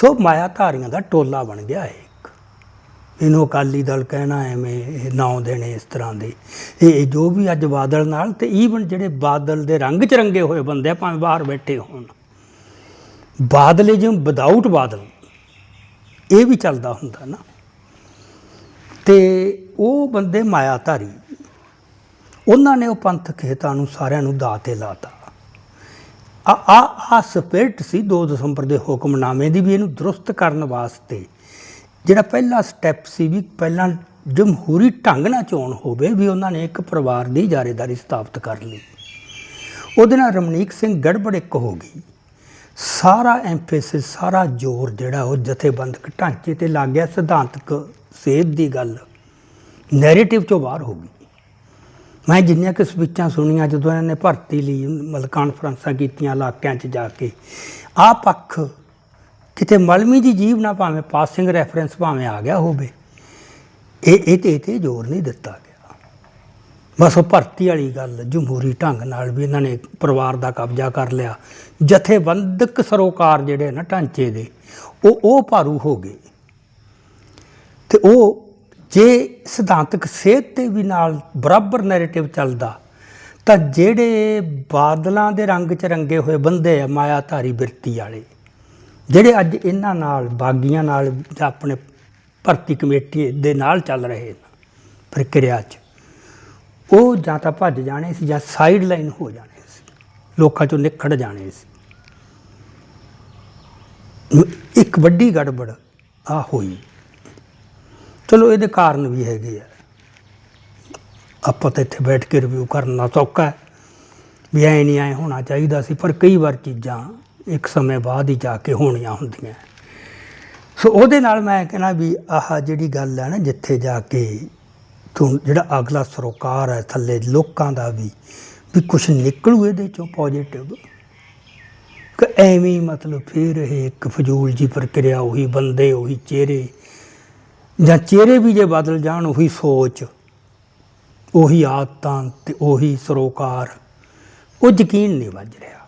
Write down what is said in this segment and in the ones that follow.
ਸੋ ਮਾਇਆ ਧਾਰੀਆਂ ਦਾ ਟੋਲਾ ਬਣ ਗਿਆ ਇਹ ਇੱਕ। ਇਹਨੂੰ ਅਕਾਲੀ ਦਲ ਕਹਿਣਾ ਐਵੇਂ, ਇਹ ਨਾਂ ਦੇਣੇ ਇਸ ਤਰ੍ਹਾਂ ਦੇ। ਇਹ ਜੋ ਵੀ ਅੱਜ ਬਾਦਲ ਨਾਲ ਤੇ ਈਵਨ ਜਿਹੜੇ ਬਾਦਲ ਦੇ ਰੰਗ ਚ ਰੰਗੇ ਹੋਏ ਬੰਦੇ ਆ, ਭਾਵੇਂ ਬਾਹਰ ਬੈਠੇ ਹੋਣ। ਬਾਦਲਿਜ਼ਮ ਵਿਦਆਊਟ ਬਾਦਲ, ਇਹ ਵੀ ਚੱਲਦਾ ਹੁੰਦਾ ਨਾ। ਤੇ ਉਹ ਬੰਦੇ ਮਾਇਆਧਾਰੀ, ਉਹਨਾਂ ਨੇ ਉਹ ਪੰਥਕ ਹਿੱਤਾਂ ਨੂੰ ਸਾਰਿਆਂ ਨੂੰ ਦਾਅ ਤੇ ਲਾਤਾ। ਆ ਆ ਆ ਸਪਿਰਟ ਸੀ 2 ਦਸੰਬਰ ਦੇ ਹੁਕਮਨਾਮੇ ਦੀ ਵੀ ਇਹਨੂੰ ਦਰੁਸਤ ਕਰਨ ਵਾਸਤੇ। ਜਿਹੜਾ ਪਹਿਲਾ ਸਟੈਪ ਸੀ ਵੀ ਪਹਿਲਾਂ ਜਮਹੂਰੀ ਢੰਗ ਨਾਲ ਚੋਣ ਹੋਵੇ ਵੀ ਉਹਨਾਂ ਨੇ ਇੱਕ ਪਰਿਵਾਰ ਦੀ ਜਾਰੇਦਾਰੀ ਸਥਾਪਿਤ ਕਰ ਲਈ। ਉਹਦੇ ਨਾਲ ਰਮਨੀਕ ਸਿੰਘ ਗੜਬੜ ਇੱਕ ਹੋ ਗਈ। ਸਾਰਾ ਐਮਫੈਸਿਸ ਸਾਰਾ ਜ਼ੋਰ ਜਿਹੜਾ ਉਹ ਜਥੇਬੰਦਕ ਢਾਂਚੇ ਤੇ ਲੱਗ ਗਿਆ। ਸਿਧਾਂਤਕ ਸੇਧ ਦੀ ਗੱਲ ਨੈਰੇਟਿਵ ਚੋਂ ਬਾਹਰ ਹੋ ਗਈ। ਮੈਂ ਜਿੰਨੀਆਂ ਕਿ ਸਪੀਚਾਂ ਸੁਣੀਆਂ, ਜਦੋਂ ਇਹਨਾਂ ਨੇ ਭਰਤੀ ਲਈ, ਮਤਲਬ ਕਾਨਫਰੰਸਾਂ ਕੀਤੀਆਂ ਇਲਾਕਿਆਂ 'ਚ ਜਾ ਕੇ, ਆਹ ਪੱਖ ਕਿਤੇ ਮਲਮੀ ਦੀ ਜੀਵ ਨਾ ਭਾਵੇਂ ਪਾਸਿੰਗ ਰੈਫਰੈਂਸ ਭਾਵੇਂ ਆ ਗਿਆ ਹੋਵੇ, ਇਹ ਇਹ ਤੇ ਇਹ ਤੇ ਜ਼ੋਰ ਨਹੀਂ ਦਿੱਤਾ ਗਿਆ। ਬਸ ਉਹ ਭਰਤੀ ਵਾਲੀ ਗੱਲ ਜਮਹੂਰੀ ਢੰਗ ਨਾਲ ਵੀ ਇਹਨਾਂ ਨੇ ਪਰਿਵਾਰ ਦਾ ਕਬਜ਼ਾ ਕਰ ਲਿਆ। ਜਥੇਬੰਦਕ ਸਰੋਕਾਰ ਜਿਹੜੇ ਨਾ ਢਾਂਚੇ ਦੇ, ਉਹ ਉਹ ਭਾਰੂ ਹੋ ਗਏ। ਤੇ ਉਹ ਜੇ ਸਿਧਾਂਤਕ ਸਿਹਤ ਤੇ ਵੀ ਨਾਲ ਬਰਾਬਰ ਨੈਰੇਟਿਵ ਚੱਲਦਾ, ਤਾਂ ਜਿਹੜੇ ਬਾਦਲਾਂ ਦੇ ਰੰਗ ਚ ਰੰਗੇ ਹੋਏ ਬੰਦੇ ਆ ਮਾਇਆਧਾਰੀ ਬਿਰਤੀ ਵਾਲੇ, ਜਿਹੜੇ ਅੱਜ ਇਹਨਾਂ ਨਾਲ, ਬਾਗੀਆਂ ਨਾਲ ਜਾਂ ਆਪਣੇ ਭਰਤੀ ਕਮੇਟੀ ਦੇ ਨਾਲ ਚੱਲ ਰਹੇ ਪ੍ਰਕਿਰਿਆ 'ਚ, ਉਹ ਜਾਂ ਤਾਂ ਭੱਜ ਜਾਣੇ ਸੀ ਜਾਂ ਸਾਈਡ ਲਾਈਨ ਹੋ ਜਾਣੇ ਸੀ, ਲੋਕਾਂ ਚੋਂ ਨਿਕੜ ਜਾਣੇ ਸੀ। ਇੱਕ ਵੱਡੀ ਗੜਬੜ ਆ ਹੋਈ। ਚਲੋ ਇਹਦੇ ਕਾਰਨ ਵੀ ਹੈਗੇ ਆ। ਆਪਾਂ ਤਾਂ ਇੱਥੇ ਬੈਠ ਕੇ ਰਿਵਿਊ ਕਰਨਾ ਸੌਖਾ ਹੈ। ਵੀ ਐ ਨਹੀਂ ਐ ਹੋਣਾ ਚਾਹੀਦਾ ਸੀ, ਪਰ ਕਈ ਵਾਰ ਚੀਜ਼ਾਂ ਇੱਕ ਸਮੇਂ ਬਾਅਦ ਹੀ ਜਾ ਕੇ ਹੋਣੀਆਂ ਹੁੰਦੀਆਂ। ਸੋ ਉਹਦੇ ਨਾਲ ਮੈਂ ਕਹਿੰਦਾ ਵੀ ਆਹ ਜਿਹੜੀ ਗੱਲ ਹੈ ਨਾ, ਜਿੱਥੇ ਜਾ ਕੇ ਤੂੰ ਜਿਹੜਾ ਅਗਲਾ ਸਰੋਕਾਰ ਹੈ ਥੱਲੇ ਲੋਕਾਂ ਦਾ ਵੀ ਵੀ ਕੁਝ ਨਿਕਲੂ ਇਹਦੇ ਚੋਂ ਪੋਜੀਟਿਵ ਕਿ ਐਵੇਂ ਮਤਲਬ ਫਿਰ ਇਹ ਇੱਕ ਫਜ਼ੂਲ ਜੀ ਪ੍ਰਕਿਰਿਆ, ਉਹੀ ਬੰਦੇ, ਉਹੀ ਚਿਹਰੇ ਜਾਂ ਚਿਹਰੇ ਵੀ ਜੇ ਬਦਲ ਜਾਣ, ਉਹੀ ਸੋਚ, ਉਹੀ ਆਦਤਾਂ ਤੇ ਉਹੀ ਸਰੋਕਾਰ, ਉਹ ਯਕੀਨ ਨਹੀਂ ਵੱਜ ਰਿਹਾ।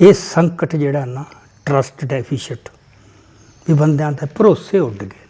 ਇਹ ਸੰਕਟ ਜਿਹੜਾ ਨਾ ਟਰਸਟ ਡੈਫੀਸ਼ੀਟ ਵੀ ਬੰਦਿਆਂ ਤੇ ਭਰੋਸੇ ਉੱਡ ਗਏ